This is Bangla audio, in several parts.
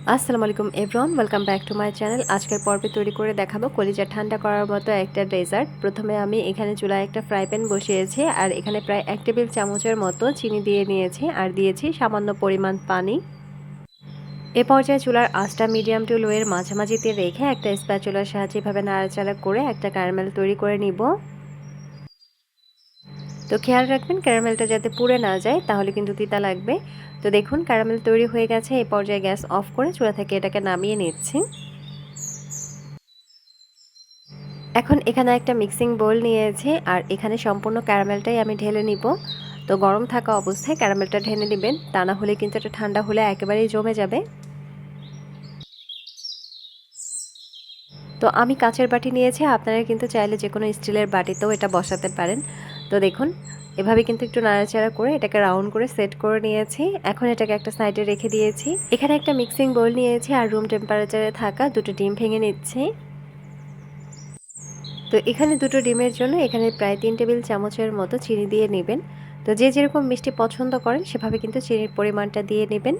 আসসালামু আলাইকুম everyone welcome back to my channel আজকের পর্বে তৈরি করে দেখাবো কলিজা ঠান্ডা করার মতো একটা ডেজার্ট প্রথমে আমি এখানে চুলায় একটা ফ্রাই প্যান বসিয়েছি আর এখানে প্রায় এক টেবিল চামচের মতো চিনি দিয়ে নিয়েছি আর দিয়েছি সামান্য পরিমাণ পানি। এ পর্যায়ে চুলার আঁচটা মিডিয়াম টু লোয়ের মাঝামাঝিতে রেখে একটা স্প্যাচুলার সাহায্যে এভাবে নাড়াচাড়া করে একটা ক্যারামেল তৈরি করে নিব। তো খেয়াল রাখবেন ক্যারামেলটা যাতে পুড়ে না যায়, তাহলে কিন্তু তিতা লাগবে। তো দেখুন, ক্যারামেল তৈরি হয়ে গেছে এই পর্যায়ে গ্যাস অফ করে চুলা থেকে এটাকে নামিয়ে নিচ্ছি। এখন এখানে একটা মিক্সিং বোল নিয়েছে, আর এখানে সম্পূর্ণ ক্যারামেলটাই আমি ঢেলে নিব। তো গরম থাকা অবস্থায় ক্যারামেলটা ঢেলে নেবেন, তা না হলে কিন্তু এটা ঠান্ডা হলে একেবারেই জমে যাবে। তো আমি কাচের বাটি নিয়েছি, আপনারা কিন্তু চাইলে যে কোনো স্টিলের বাটিতেও এটা বসাতে পারেন। তো দেখুন, এভাবে কিন্তু একটু নাড়াচাড়া করে এটাকে রাউন্ড করে সেট করে নিয়েছি। এখন এটাকে একটা সাইডে রেখে দিয়েছি। এখানে একটা মিক্সিং বোল নিয়েছি আর রুম টেম্পারেচারে থাকা দুটো ডিম ভেঙে নিচ্ছি। তো এখানে দুটো ডিমের জন্য এখানে প্রায় তিন টেবিল চামচের মতো চিনি দিয়ে নেবেন। তো যে যেরকম মিষ্টি পছন্দ করেন, সেভাবে কিন্তু চিনির পরিমাণটা দিয়ে নেবেন।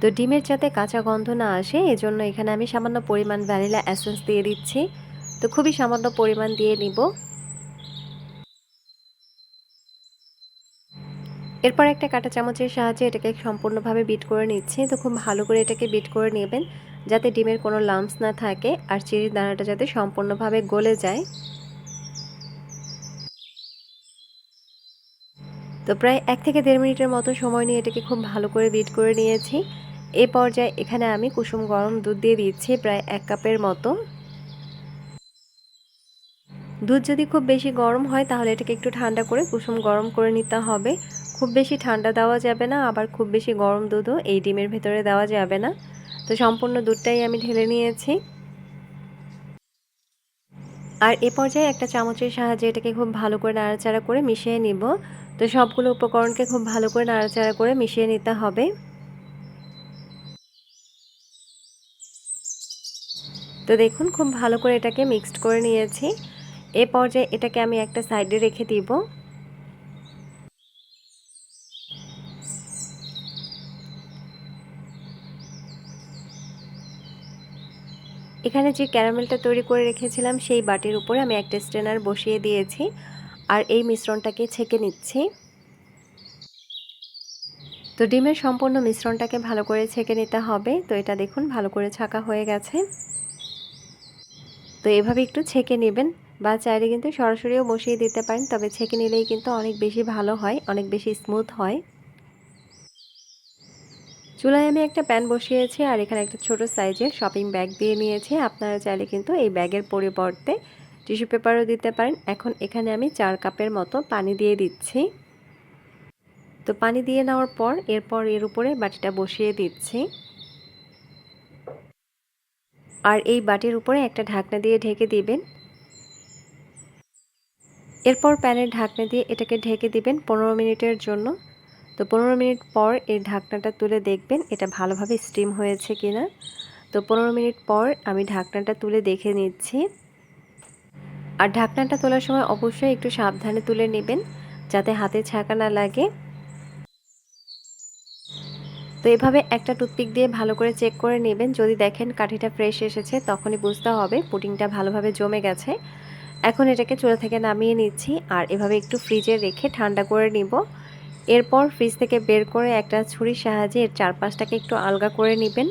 তো ডিমের যাতে কাঁচা গন্ধ না আসে, এজন্য এখানে আমি সামান্য পরিমাণ ভ্যানিলা অ্যাসেন্স দিয়ে দিচ্ছি। তো খুবই সামান্য পরিমাণ দিয়ে নিব। এরপর একটা কাঁটা চামচের সাহায্যে এটাকে সম্পূর্ণভাবে বিট করে নিচ্ছি। তো খুব ভালো করে এটাকে বিট করে নেবেন, যাতে ডিমের কোনো লাম্পস না থাকে আর চিনির দানাটা যাতে সম্পূর্ণভাবে গলে যায়। তো প্রায় এক থেকে দেড় মিনিটের মতো সময় নিয়ে এটাকে খুব ভালো করে বিট করে নিয়েছি। এ পর্যায়ে এখানে আমি কুসুম গরম দুধ দিয়ে দিচ্ছি প্রায় এক কাপের মতো। দুধ যদি খুব বেশি গরম হয়, তাহলে এটাকে একটু ঠান্ডা করে কুসুম গরম করে নিতে হবে। খুব বেশি ঠান্ডা দেওয়া যাবে না, আবার খুব বেশি গরম দুধও এই ডিমের ভেতরে দেওয়া যাবে না। তো সম্পূর্ণ দুধটাই আমি ঢেলে নিয়েছি। আর এ পর্যায়ে একটা চামচের সাহায্যে এটাকে খুব ভালো করে নাড়াচাড়া করে মিশিয়ে নিব। তো সবগুলো উপকরণকে খুব ভালো করে নাড়াচাড়া করে মিশিয়ে নিতে হবে। তো দেখুন, খুব ভালো করে এটাকে মিক্সড করে নিয়েছি। এ পর্যায়ে এটাকে আমি একটা সাইডে রেখে দিব। এখানে যে ক্যারামেলটা তৈরি করে রেখেছিলাম, সেই বাটির উপরে আমি একটা স্ট্রেনার বসিয়ে দিয়েছি আর এই মিশ্রণটাকে ছেঁকে নিচ্ছি। তো ডিমের সম্পূর্ণ মিশ্রণটাকে ভালো করে ছেঁকে নিতে হবে। তো এটা দেখুন, ভালো করে ছাকা হয়ে গেছে। তো এভাবে একটু ছেঁকে নেবেন। বা চাইলে কিন্তু সরাসরিও বসিয়ে দিতে পারেন, তবে ছেঁকে নিলেই কিন্তু অনেক বেশি ভালো হয়, অনেক বেশি স্মুথ হয়। চুলায় আমি একটা প্যান বসিয়েছি আর এখানে একটা ছোট সাইজের শপিং ব্যাগ দিয়ে নিয়েছি। আপনারা চাইলে কিন্তু এই ব্যাগের পরিবর্তে টিস্যু পেপারও দিতে পারেন। এখন এখানে আমি চার কাপের মতো পানি দিয়ে দিচ্ছি। তো পানি দিয়ে নেওয়ার পর এরপর এর উপরে বাটিটা বসিয়ে দিচ্ছি। আর এই বাটির উপরে একটা ঢাকনা দিয়ে ঢেকে দিবেন। এরপর প্যানের ঢাকনা দিয়ে এটাকে ঢেকে দিবেন পনেরো মিনিটের জন্য। তো পনেরো মিনিট পর এই ঢাকনাটা তুলে দেখবেন এটা ভালোভাবে স্টিম হয়েছে কিনা। তো পনেরো মিনিট পর আমি ঢাকনাটা তুলে দেখে নিচ্ছি। আর ঢাকনাটা তোলার সময় অবশ্যই একটু সাবধানে তুলে নেবেন যাতে হাতে ছাঁকা না লাগে। তো এভাবে একটা টুথপিক দিয়ে ভালো করে চেক করে নেবেন। যদি দেখেন কাঠিটা ফ্রেশ এসেছে, তখনই বুঝতে হবে পুডিংটা ভালোভাবে জমে গেছে। এখন এটাকে চুলা থেকে নামিয়ে নিচ্ছি আর এভাবে একটু ফ্রিজে রেখে ঠান্ডা করে নিব। এরপর ফ্রিজ থেকে বের করে একটা ছুরির সাহায্যে এর চারপাশটাকে একটু আলগা করে নেবেন।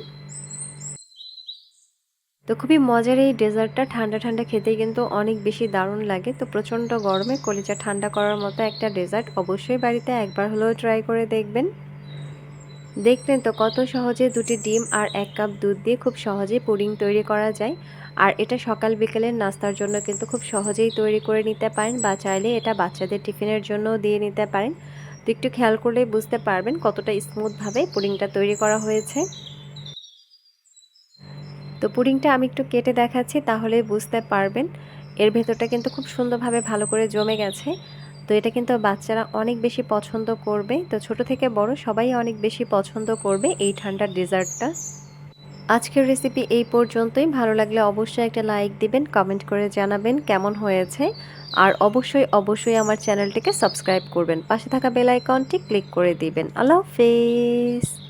তো খুবই মজার এই ডেজার্টটা, ঠান্ডা ঠান্ডা খেতে কিন্তু অনেক বেশি দারুণ লাগে। তো প্রচণ্ড গরমে কলিজা ঠান্ডা করার মতো একটা ডেজার্ট অবশ্যই বাড়িতে একবার হলেও ট্রাই করে দেখবেন। দেখলেন তো কত সহজে দুটি ডিম আর এক কাপ দুধ দিয়ে খুব সহজেই পুডিং তৈরি করা যায়। আর এটা সকাল বিকেলের নাস্তার জন্য কিন্তু খুব সহজেই তৈরি করে নিতে পারেন বা চাইলে এটা বাচ্চাদের টিফিনের জন্যও দিয়ে নিতে পারেন। তো একটু খেয়াল করলে বুঝতে পারবেন কতটা স্মুথভাবে পুডিংটা তৈরি করা হয়েছে। তো পুডিংটা আমি একটু কেটে দেখাচ্ছি, তাহলে বুঝতে পারবেন। এর ভেতরটা কিন্তু খুব সুন্দরভাবে ভালো করে জমে গেছে। তো এটা কিন্তু বাচ্চারা অনেক বেশি পছন্দ করবে। তো ছোট থেকে বড় সবাই অনেক বেশি পছন্দ করবে এই ঠান্ডার ডেজার্টটা। আজকের রেসিপি এই পর্যন্তই। ভালো লাগলে অবশ্যই একটা লাইক দিবেন, কমেন্ট করে জানাবেন কেমন হয়েছে। আর অবশ্যই অবশ্যই আমার চ্যানেলটিকে সাবস্ক্রাইব করবেন। পাশে থাকা বেল আইকনটি ক্লিক করে দিবেন। আল্লাহ হাফেজ।